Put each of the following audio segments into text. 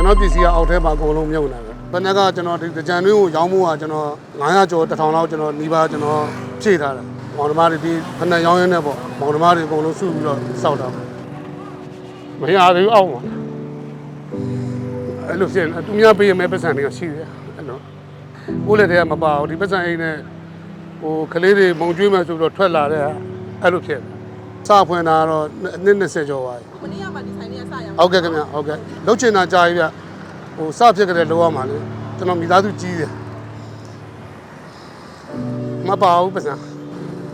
ကျွန်တော်ပစ္စည်းကအောက်ထဲမှာအကုန်လုံးမြုပ်နေတာပဲဘယ်နှကကျွန်တော်ဒီကြံတွင်းကိုရောင်းမှုကကျွန်တော်900ကျော်1000လောက်ကျွန်တော်နှီးပါကျွန်တော်ဖြည့်ထားတယ်မောင်နှမတွေဒီဖက်နှက်ရောင်းရင်းနဲ့ပေါ့မောင်နှမတွေအကုန်လုံးစုပြီးတော့စောက်တာပေါ့မရသေးဘူးအောက်မှာအဲ့လိုဖြစ်နေသူများပေးရမယ့်ပတ်စံတွေကရှိတယ်အဲ့လိုကိုယ်လည်းတည်းကမပါဘူးဒီပတ်စံအိမ်နဲ့ဟိုကလေးတွေမုံကျွေးမယ်ဆိုတော့ထွက်လာတဲ့အဲ့လိုဖြစ်တယ် စဖွင့်တာကတော့နှစ်20ကျော်ပါပြီမနေ့ကမှဒီဆိုင်လေးကစရအောင်ဟုတ်ကဲ့ခင်ဗျဟုတ်ကဲ့လုတ်ချင်တာကြာပြီဗျဟိုစဖြစ်ကြတဲ့လောရမှာလေကျွန်တော်မိသားစုကြီးတယ်မပါဘူးပစံ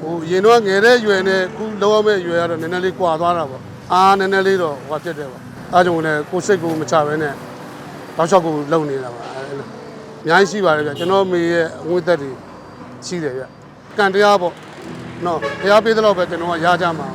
ဟိုရင်တော့ငယ်တဲ့ရွယ်နဲ့ခုလောရမဲ့ရွယ်ကတော့နည်းနည်းလေးကွာသွားတာပေါ့အာနည်းနည်းလေးတော့ဟိုဖြစ်တယ်ပေါ့အားကြောင့်လည်းကိုယ်စိတ်ကိုမချဘဲနဲ့တောက်လျှောက်ကိုလုံနေတာပါအဲ့လိုအများကြီးရှိပါတယ်ဗျကျွန်တော်မေရဲ့အငွေသက်တွေရှိတယ်ဗျကံတရားပေါ့ နော်တရားပေးတဲ့လောက်ပဲကျွန်တော်ကရကြမှာ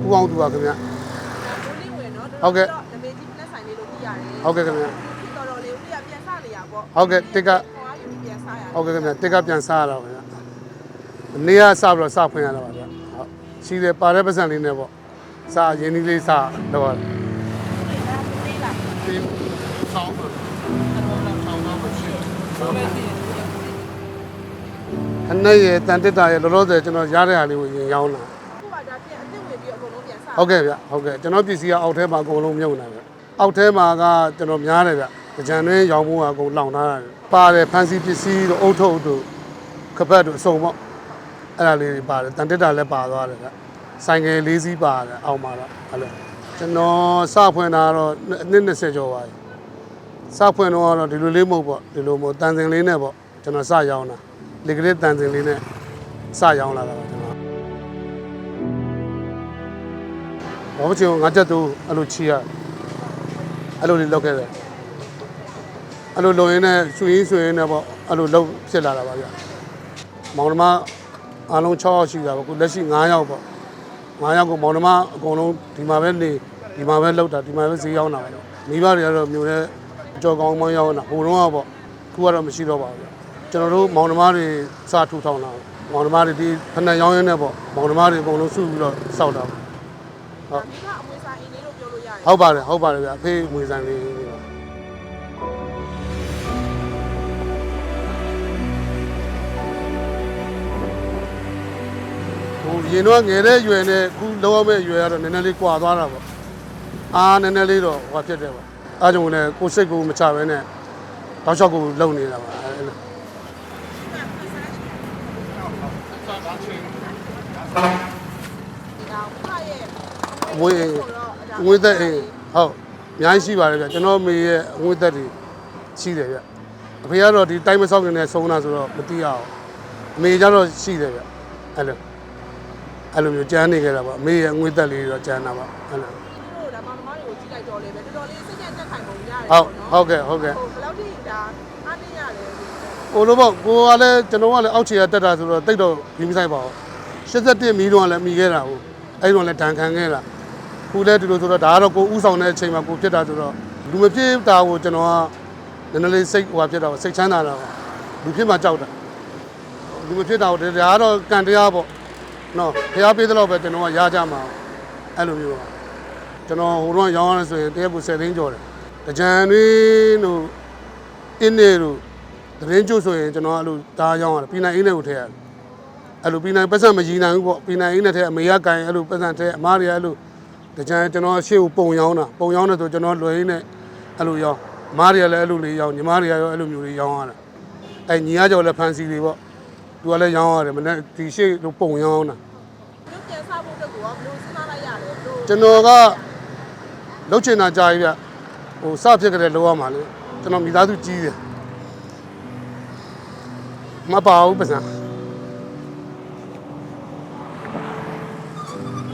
ပူအောင်သူပါခင်ဗျဦးလေးဝင်နော်ဟုတ်ကဲ့နမေကြီးလက်ဆိုင်လေးလို့ပြရတယ်ဟုတ်ကဲ့ခင်ဗျတော်တော်လေးဦးလေးကပြန်စနေရပေါ့ဟုတ်ကဲ့တစ်က ဟောယူပြီးပြန်စရဟုတ်ကဲ့ခင်ဗျတက်ကပြန်စားရတော့ခင်ဗျနေရစပြီးတော့စဖွင့်ရတော့ပါဗျဟုတ်ရှိတယ်ပါတဲ့ပတ်စံလေးနဲ့ပေါ့စားရင်းနှီးလေးစားတော့သေးလားဒီဆောင်းမှာဆောင်းမှာမရှိအနက်ရတန်တက်တာရလောလောဆယ်ကျွန်တော်ရတဲ့ဟာလေးကိုရင်ရောင်းတာခုကဒါပြန်အစ်စ်ဝင်ပြီးအကုန်လုံးပြန်စဟုတ်ကဲ့ဗျဟုတ်ကဲ့ကျွန်တော်ပစ္စည်းကအောက်ထဲမှာအကုန်လုံးမြုပ်နေတယ်အောက်ထဲမှာကကျွန်တော်များတယ်ဗျ ကြံတွင်းရောင်းမှုကအကုန်လောင်ထားတယ်ပါတယ်ဖန်စီပစ္စည်းတို့အုတ်ထုပ်တို့ခပတ်တို့အစုံပေါ့အဲ့ဒါလေးတွေပါတယ်တန်တက်တာလည်းပါသွားတယ်ဗျဆိုင်ကယ်လေးစီးပါတယ်အောက်မှာတော့အဲ့လိုကျွန်တော်စဖွင့်တာတော့အနှစ်20ကျော်ပါပြီစဖွင့်တော့ကတော့ဒီလိုလေးမဟုတ်ပေါ့ဒီလိုမဟုတ်တန်စင်လေးနဲ့ပေါ့ကျွန်တော်စရောင်းတာလေကလေးတန်စင်လေးနဲ့စရောင်းလာတာပါကျွန်တော်ဘာမချင်ဘူးငါချက်သူအဲ့လိုချီရအဲ့လိုလေးလောက်ခဲ့တယ် အဲ့လိုလုံရင်းနဲ့ဆွေရင်းဆွေရင်းနဲ့ပေါ့အဲ့လိုလောက်ဖြစ်လာတာပါဗျမောင်နှမအားလုံး6ယောက်ရှိတာပေါ့ခုလက်ရှိ9ယောက်ပေါ့9ယောက်ကိုမောင်နှမအကုန်လုံးဒီမှာပဲနေဒီမှာပဲလောက်တာဒီမှာပဲဈေးရောက်တာပေါ့မိဘတွေကတော့မျိုးတဲ့ကြော်ကောင်းမောင်းရောက်တာဟိုတုန်းကပေါ့ခုကတော့မရှိတော့ပါဘူးဗျကျွန်တော်တို့မောင်နှမတွေစထူထောင်တာပေါ့မောင်နှမတွေဒီဖက်နှက်ရောင်းရင်းနဲ့ပေါ့မောင်နှမတွေအကုန်လုံးစုပြီးတော့စောက်တာပေါ့ဟုတ်ဒီကအမွေဆိုင်အင်းလေးလို့ပြောလို့ရတယ်ဟုတ်ပါတယ်ဟုတ်ပါတယ်ဗျအဖေငွေဆိုင်လေး ရင်တော့ငယ်တဲ့ရွယ်နဲ့ခုလောရမဲ့ရွယ်ကတော့နည်းနည်းလေးကွာသွားတာပေါ့အာနည်းနည်းလေးတော့ဟိုဖြစ်တယ်ပေါ့အားကြောင့်လည်းကိုယ်စိတ်ကိုမချဘဲနဲ့တောက်လျှောက်ကိုလုံနေတာပါအဲ့လိုဝေးငွေသက်အိမ်ဟုတ်အများကြီးရှိပါတယ်ဗျကျွန်တော်မေရဲ့ငွေသက်တွေရှိတယ်ဗျအဖေကတော့ဒီတိုင်းမဆောက်ခင်နဲ့ဆုံးတာဆိုတော့မသိရအောင်အမေကျတော့ရှိတယ်ဗျအဲ့လို အဲ့လိုမျိုးကြမ်းနေကြတာပေါ့အမေရဲ့ငွေသက်လေးတော့ကြမ်းတာပါအဲ့လိုတို့ဒါမှမမတွေကိုကြည့်လိုက်တော့လေပဲတော်တော်လေးစိတ်ညစ်တက်ခိုင်ပုံရတယ်ဟုတ်ဟုတ်ကဲ့ဟုတ်ကဲ့ဟိုဘယ်လောက်ထိဒါအားတင်းရတယ်ဟိုလိုပေါ့ကိုကလည်းကျွန်တော်ကလည်းအောက်ခြေကတက်တာဆိုတော့တိတ်တော့ပြီးမဆိုင်ပါဘူး87မီတော့လည်းမီခဲ့တာဟုတ်အဲ့တော့လည်းဒဏ်ခံခဲ့တာခုလည်းဒီလိုဆိုတော့ဒါကတော့ကိုဥဆောင်တဲ့အချိန်မှာကိုဖြစ်တာဆိုတော့လူမဖြစ်တာကိုကျွန်တော်ကနည်းနည်းလေးစိတ်ဟိုဟာဖြစ်တာပေါ့စိတ်ချမ်းသာတာပေါ့လူဖြစ်မှကြောက်တာလူမဖြစ်တာကိုဒါကတော့ကံတရားပေါ့ နော်ဖျားပေးတဲ့လောက်ပဲကျွန်တော်ကရကြမှာအဲ့လိုမျိုးပါကျွန်တော်ဟိုတော့ရောင်းရတယ်ဆိုရင်တရက်ကို10သိန်းကျော်တယ်တကြံတွင်းတို့တင်းနေတို့သတင်းကျုပ်ဆိုရင်ကျွန်တော်အဲ့လိုဒါးရောင်းရတယ်ပြည်နိုင်အင်းနဲ့ကိုထည့်ရတယ်အဲ့လိုပြည်နိုင်ပတ်စံမကြီးနိုင်ဘူးပေါ့ပြည်နိုင်အင်းနဲ့ထည့်အမေကကင်အဲ့လိုပတ်စံထည့်အမားတွေအဲ့လိုတကြံကျွန်တော်ရှေ့ကိုပုံရောင်းတာပုံရောင်းတယ်ဆိုကျွန်တော်လွယ်ရင်းနဲ့အဲ့လိုရောင်းအမားတွေကလည်းအဲ့လိုလေးရောင်းညီမတွေကရောအဲ့လိုမျိုးလေးရောင်းရတယ်အဲ့ညီကကြော်လည်းဖန်စီတွေပေါ့သူကလည်းရောင်းရတယ်မနေ့ဒီရှေ့လိုပုံရောင်းတာတို့ပြန်စားဖို့အတွက်ကိုဘယ်လိုစဉ်းစားလိုက်ရလဲတို့ ကျွန်တော်ကလုတ်ချင်တာကြာပြီဗျဟိုစဖြစ်ကြတဲ့လောရမှာလေကျွန်တော်မိသားစုကြီးတယ်မပါဘူးပစံ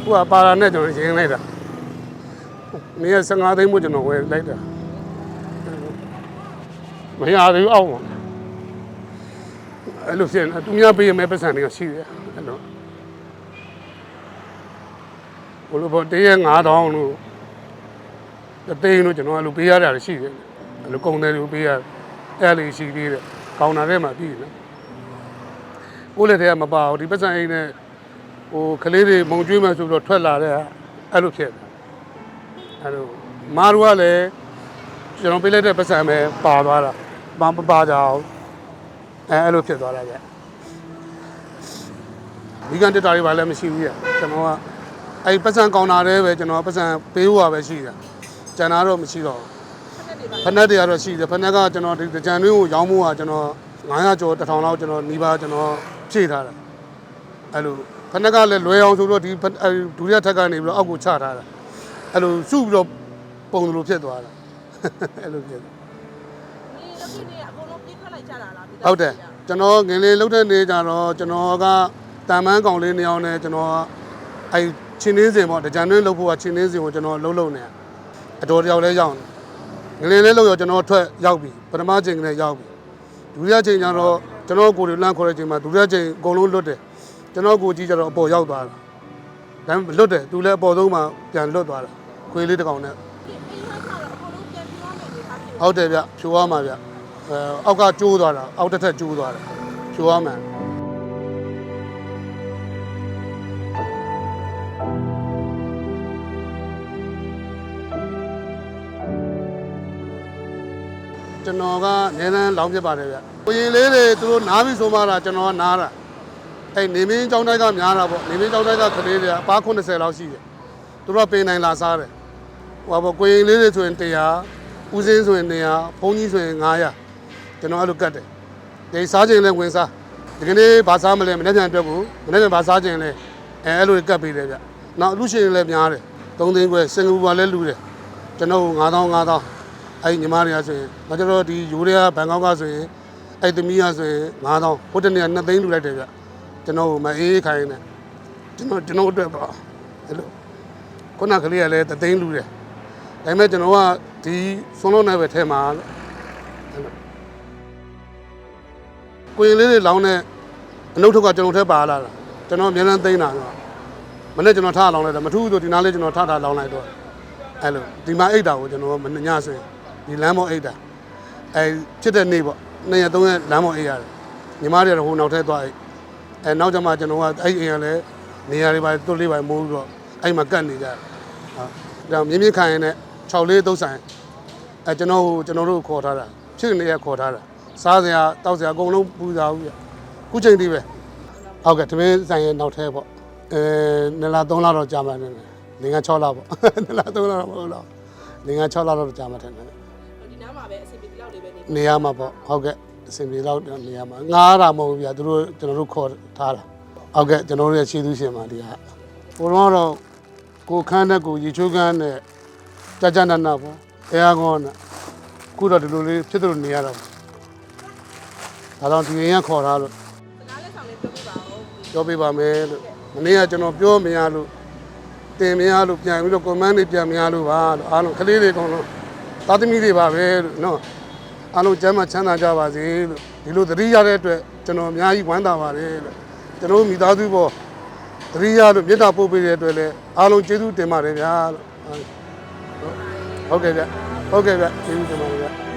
ခုကပါလာနဲ့ကျွန်တော်ရင်းလိုက်တာမင်းက15သိန်းမို့ကျွန်တော်ဝယ်လိုက်တာမရသေးဘူးအောက်မှာအဲ့လိုဖြစ်နေသူများပေးရမယ့်ပတ်စံတွေကရှိတယ်အဲ့လို ဘလို့ပေါ့တင်းရဲ့9000လို့တသိန်းလို့ကျွန်တော်အဲ့လိုပေးရတာရှိတယ်အဲ့လိုကုန်တယ်လို့ပေးရအဲ့လေးရှိသေးတယ်ကောင်တာထဲမှာပြီးတယ်နော်ကိုယ့်လက်ထဲကမပါဘူးဒီပတ်စံအိမ်နဲ့ဟိုကလေးတွေမုံကျွေးမှဆိုပြီးတော့ထွက်လာတဲ့အဲ့လိုဖြစ်တယ်အဲ့လိုမားတို့ကလည်းကျွန်တော်ပေးလိုက်တဲ့ပတ်စံပဲပါသွားတာမမပါကြအောင်အဲအဲ့လိုဖြစ်သွားတာကြဒီကန်တက်တာတွေပါလည်းမရှိဘူးရကျွန်တော်က အဲ့ပတ်စံကောင်တာတဲ့ပဲကျွန်တော်ပတ်စံပေးဖို့ပဲရှိတယ်ကျန်တာတော့မရှိတော့ဘူးဖက်နဲ့တွေပါဖက်နက်တွေကတော့ရှိတယ်ဖက်နက်ကကျွန်တော်ဒီကြံတွင်းကိုရောင်းမှုကကျွန်တော်900ကျော်1000လောက်ကျွန်တော်နီးပါးကျွန်တော်ဖြည့်ထားတာအဲ့လိုဖက်နက်ကလည်းလွယ်အောင်ဆိုတော့ဒီဖက်အဲ့ဒုတိယထပ်ကနေပြီးတော့အောက်ကိုချထားတာအဲ့လိုစုပြီးတော့ပုံလိုဖြစ်သွားတာအဲ့လိုဖြစ်တယ်ဒီလောက်ကြီးနေအကုန်လုံးပြစ်ခတ်လိုက်ကြတာလားဟုတ်တယ်ကျွန်တော်ငယ်လေးလှုပ်တဲ့နေကြတော့ကျွန်တော်ကတန်မန်းကောင်လေးနှစ်ယောက်နဲ့ကျွန်တော်အဲ့ ချင်းနှင်းစင်ပေါ့ကြံတွင်းလှုပ်ဖို့ကချင်းနှင်းစင်ကိုကျွန်တော်လှုပ်လှုပ်နေအတော်တယောက်လဲရောက်နေငယ်လေးလေးလှုပ်ရောကျွန်တော်ထွက်ရောက်ပြီပထမချိန်ကလေးရောက်ပြီဒုတိယချိန်ကျတော့ကျွန်တော်ကိုယ်တွေလန့်ခေါ်တဲ့ချိန်မှာဒုတိယချိန်အကုန်လုံးလွတ်တယ်ကျွန်တော်ကိုကြီးကျတော့အပေါ်ရောက်သွားတာဒါပေမဲ့လွတ်တယ်သူလည်းအပေါ်ဆုံးမှပြန်လွတ်သွားတာခွေးလေးတစ်ကောင်နဲ့အိမ်ဟောက်ကတော့အကုန်လုံးပြန်ပြောမယ်ဒီအားဖြင့်ဟုတ်တယ်ဗျဖြိုးရမှာဗျအဲအောက်ကကျိုးသွားတာအောက်တစ်ထက်ကျိုးသွားတယ်ဖြိုးရမှာ ကျွန်တော်ကအနည်းတန်းလောင်းဖြစ်ပါတယ်ဗျကိုရင်လေးတွေသူတို့နားပြီဆိုမှလာကျွန်တော်ကနားတာအဲ့နေမင်းကျောင်းတိုက်ကများတာပေါ့နေမင်းကျောင်းတိုက်ကကလေးတွေကအပား80လောက်ရှိတယ်သူတို့ကပင်နိုင်လာစားတယ်ဟိုပါကိုရင်လေးတွေဆိုရင်100ဦးစင်းဆိုရင်200ဘုန်းကြီးဆိုရင်900ကျွန်တော်အဲ့လိုကတ်တယ်ဒီစားခြင်းလဲဝင်စားဒီကနေ့ဘာစားမလဲမနေ့ပြန်အတွက်ကိုမနေ့ပြန်ဘာစားခြင်းလဲအဲအဲ့လိုကတ်ပေးတယ်ဗျနောက်လူရှင်လည်းများတယ်3သိန်းခွဲစင်ကာပူကလည်းလူတယ်ကျွန်တော်9000 9000 အဲ့ညီမတွေကဆိုရင်ငါကျွန်တော်ဒီယူရီးယားဘန်ကောက်ကဆိုရင်အဲ့သမီးကဆိုရင်9000ဟိုတနေ့က2သိန်းလူလိုက်တယ်ဗျကျွန်တော်မအေးခိုင်းနေကျွန်တော်ကျွန်တော်အတွက်ပါအဲ့လိုခုနကလေးကလည်း3သိန်းလူတယ်ဒါပေမဲ့ကျွန်တော်ကဒီဆွန်းလုံးနဲ့ပဲထဲမှာလို့အဲ့လိုကိုရင်လေးတွေလောင်းတဲ့အနုတ်ထုပ်ကကျွန်တော်ထဲပါလာတာကျွန်တော်အများအားသိမ်းတာတော့မနေ့ကျွန်တော်ထားလောင်းလိုက်တာမထူးဆိုဒီနားလေးကျွန်တော်ထားထားလောင်းလိုက်တော့အဲ့လိုဒီမှာအိတ်တာကိုကျွန်တော်မညဆိုရင် ဒီလမ်းမောအိတ်တာအဲဖြစ်တဲ့နေ့ပေါ့နှစ်ရက်သုံးရက်လမ်းမောအိတ်ရတယ်ညီမတွေကတော့ဟိုနောက်ထဲသွားအိတ်အဲနောက်ကျမှကျွန်တော်ကအဲ့အိမ်ကလည်းနေရာတွေပါတွတ်လေးပါမိုးပြီးတော့အဲ့မှာကတ်နေကြတယ်ဟုတ်ဒါမြင်းမြင့်ခိုင်ရင်လည်း6လေးသုတ်ဆိုင်အဲကျွန်တော်ကိုကျွန်တော်တို့ခေါ်ထားတာဖြစ်နေရခေါ်ထားတာစားစရာတောက်စရာအကုန်လုံးပူစားဘူးပြခုချိန်ဒီပဲဟုတ်ကဲ့တမင်းဆိုင်ရဲ့နောက်ထဲပေါ့အဲနှစ်လ3လတော့ကြာမှန်းနေတယ်ငါ6လပေါ့နှစ်လ3လတော့မဟုတ်တော့ငါ6လတော့ကြာမှန်းတယ်ဒီနား မှာပဲအစီအပြေဒီလောက်လေးပဲနေနေရာမှာပေါ့ဟုတ်ကဲ့အစင်ပြေတော့နေရာမှာငားတာမဟုတ်ဘူးဗျာသူတို့ကျွန်တော်တို့ခေါ်ထားတာဟုတ်ကဲ့ကျွန်တော်တို့ရဲ့ခြေသူရှင်ပါဒီကဘုံတော့ကိုခန်းနဲ့ကိုရေချိုးခန်းနဲ့ကြာကြာနာနာပေါ့အဲအားကောနဲ့ခုတော့ဒီလိုလေးဖြစ်သလိုနေရတာပေါ့ဒါတော့ဒီရင်ကခေါ်ထားလို့စကားလက်ဆောင်လေးပြောပြပါဦးပြောပြပါမယ်လို့မနေ့ကကျွန်တော်ပြောမရလို့တင်မရလို့ပြန်ပြီးတော့ကွန်မန့်တွေပြန်မရလို့ပါလို့အားလုံးကလေးတွေအကုန်လုံး သားသမီးတွေပါပဲလို့နော်အားလုံးကျမ်းမှချမ်းသာကြပါစေလို့ဒီလိုသတိရတဲ့အတွက်ကျွန်တော်အများကြီးဝမ်းသာပါတယ်လို့ကျွန်တော်မိသားစုပေါ်သတိရလို့မေတ္တာပို့ပေးတဲ့အတွက်လည်းအားလုံးကျေးဇူးတင်ပါတယ်ဗျာလို့ဟုတ်ကဲ့ဗျဟုတ်ကဲ့ဗျကျေးဇူးတင်ပါတယ်ဗျ